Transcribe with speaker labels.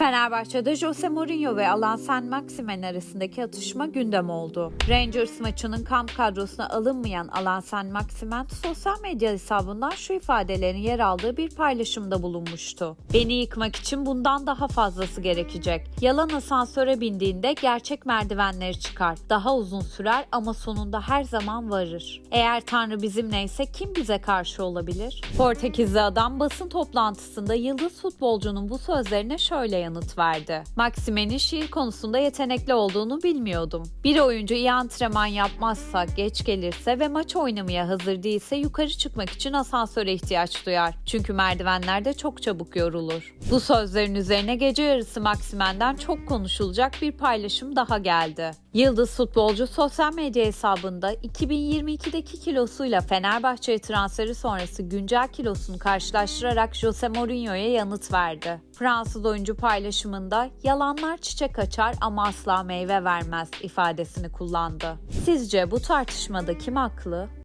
Speaker 1: Fenerbahçe'de Jose Mourinho ve Alan Saint-Maximin arasındaki atışma gündem oldu. Rangers maçının kamp kadrosuna alınmayan Alan Saint-Maximin sosyal medya hesabından şu ifadelerin yer aldığı bir paylaşımda bulunmuştu. Beni yıkmak için bundan daha fazlası gerekecek. Yalan asansöre bindiğinde gerçek merdivenleri çıkar. Daha uzun sürer ama sonunda her zaman varır. Eğer Tanrı bizimleyse kim bize karşı olabilir? Portekizli adam basın toplantısında yıldız futbolcunun bu sözlerine şöyle yanıt verdi. Maxime'nin şiir konusunda yetenekli olduğunu bilmiyordum. Bir oyuncu iyi antrenman yapmazsa, geç gelirse ve maç oynamaya hazır değilse yukarı çıkmak için asansöre ihtiyaç duyar. Çünkü merdivenlerde çok çabuk yorulur. Bu sözlerin üzerine gece yarısı Maximen'den çok konuşulacak bir paylaşım daha geldi. Yıldız futbolcu sosyal medya hesabında 2022'deki kilosuyla Fenerbahçe'ye transferi sonrası güncel kilosunu karşılaştırarak Jose Mourinho'ya yanıt verdi. Fransız oyuncu paylaşımında yalanlar çiçek açar ama asla meyve vermez ifadesini kullandı. Sizce bu tartışmada kim haklı?